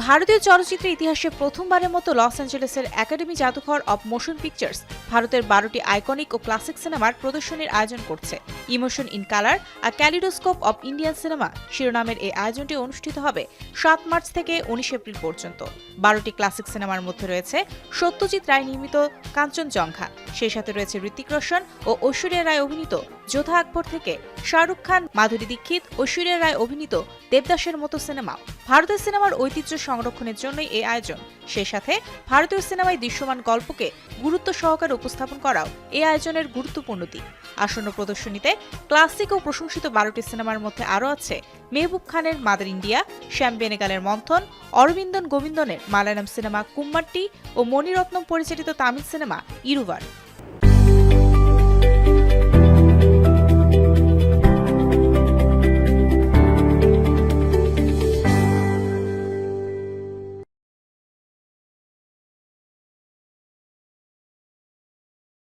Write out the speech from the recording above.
ভারতীয় চলচ্চিত্রের ইতিহাসে প্রথমবারের মতো লস অ্যাঞ্জেলেসের একাডেমি জাদুঘর অব মোশন পিকচার্স ভারতের বারোটি আইকনিক ও ক্লাসিক সিনেমার প্রদর্শনীর আয়োজন করছে। Emotion in colour a kaleidoscope of Indian cinema শিরোনামের এই আয়োজনটি অনুষ্ঠিত হবে সাত মার্চ থেকে উনিশ এপ্রিল পর্যন্ত। বারোটি ক্লাসিক সিনেমার মধ্যে রয়েছে সত্যজিৎ রায় নির্মিত কাঞ্চনজঙ্ঘা। সেই সাথে রয়েছে ঋতিক রোশন ও ঐশ্বরিয়া রায় অভিনীত যোধা আকবর থেকে শাহরুখ খান, মাধুরী দীক্ষিত, ঐশ্বরিয়া রায় অভিনীত দেবদাসের মতো সিনেমা। ভারতের সিনেমার ঐতিহ্য সংরক্ষণের জন্যই এই আয়োজন। সেই সাথে ভারতীয় সিনেমায় দৃশ্যমান গল্পকে গুরুত্ব সহকারে উপস্থাপন করাও এই আয়োজনের গুরুত্বপূর্ণ দিক। আসন্ন প্রদর্শনীতে ক্লাসিক ও প্রশংসিত বারোটি সিনেমার মধ্যে আরও আছে মেহবুব খানের মাদার ইন্ডিয়া, শ্যাম বেনেগালের মন্থন, অরবিন্দন গোবিন্দনের মালায়ালাম সিনেমা কুম্মাট্টি ও মণিরত্নম পরিচালিত তামিল সিনেমা ইরুবার